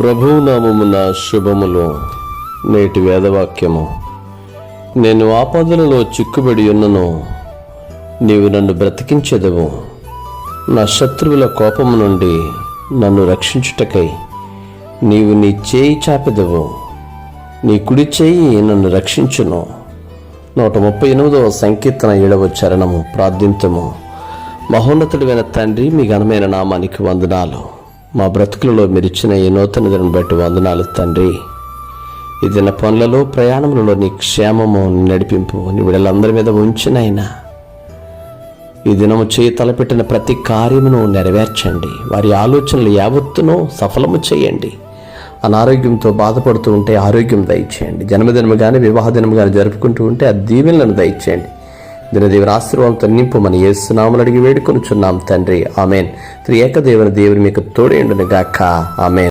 ప్రభువు నామమున శుభములు నేటి వేదవాక్యము. నేను ఆపదలలో చిక్కుబడి ఉన్నను నీవు నన్ను బ్రతికించెదవు. నా శత్రువుల కోపము నుండి నన్ను రక్షించుటకై నీవు నీ చేయి చాపెదవు. నీ కుడి చేయి నన్ను రక్షించును. నూట ముప్పై ఎనిమిదవ సంకీర్తన ఏడవ చరణము ప్రార్థింతము. మహోన్నతుడైన తండ్రి మీ ఘనమైన నామానికి వందనాలు. మా బ్రతుకులలో మీరిచ్చిన ఈ నూతనతను బట్టి వందనాలు తండ్రి. ఈ పనులలో ప్రయాణములలో నీ క్షేమము నడిపింపు నీ విడలందరి మీద ఉంచినైనా ఈ దినము చేయి తలపెట్టిన ప్రతి కార్యమును నెరవేర్చండి. వారి ఆలోచనలు యావత్తును సఫలము చేయండి. అనారోగ్యంతో బాధపడుతూ ఉంటే ఆరోగ్యం దయచేయండి. జన్మదినము కానీ వివాహ దినము కానీ జరుపుకుంటూ ఉంటే ఆ దీవెనలను దయచేయండి. దినదేవుని ఆశీర్వాదంతో నింపు మన ఏసునామలు అడిగి వేడుకొనుచున్నాం తండ్రి. ఆమెన్. త్రి ఏకదేవుని దేవుని మీకు తోడేండును గాక ఆమెన్.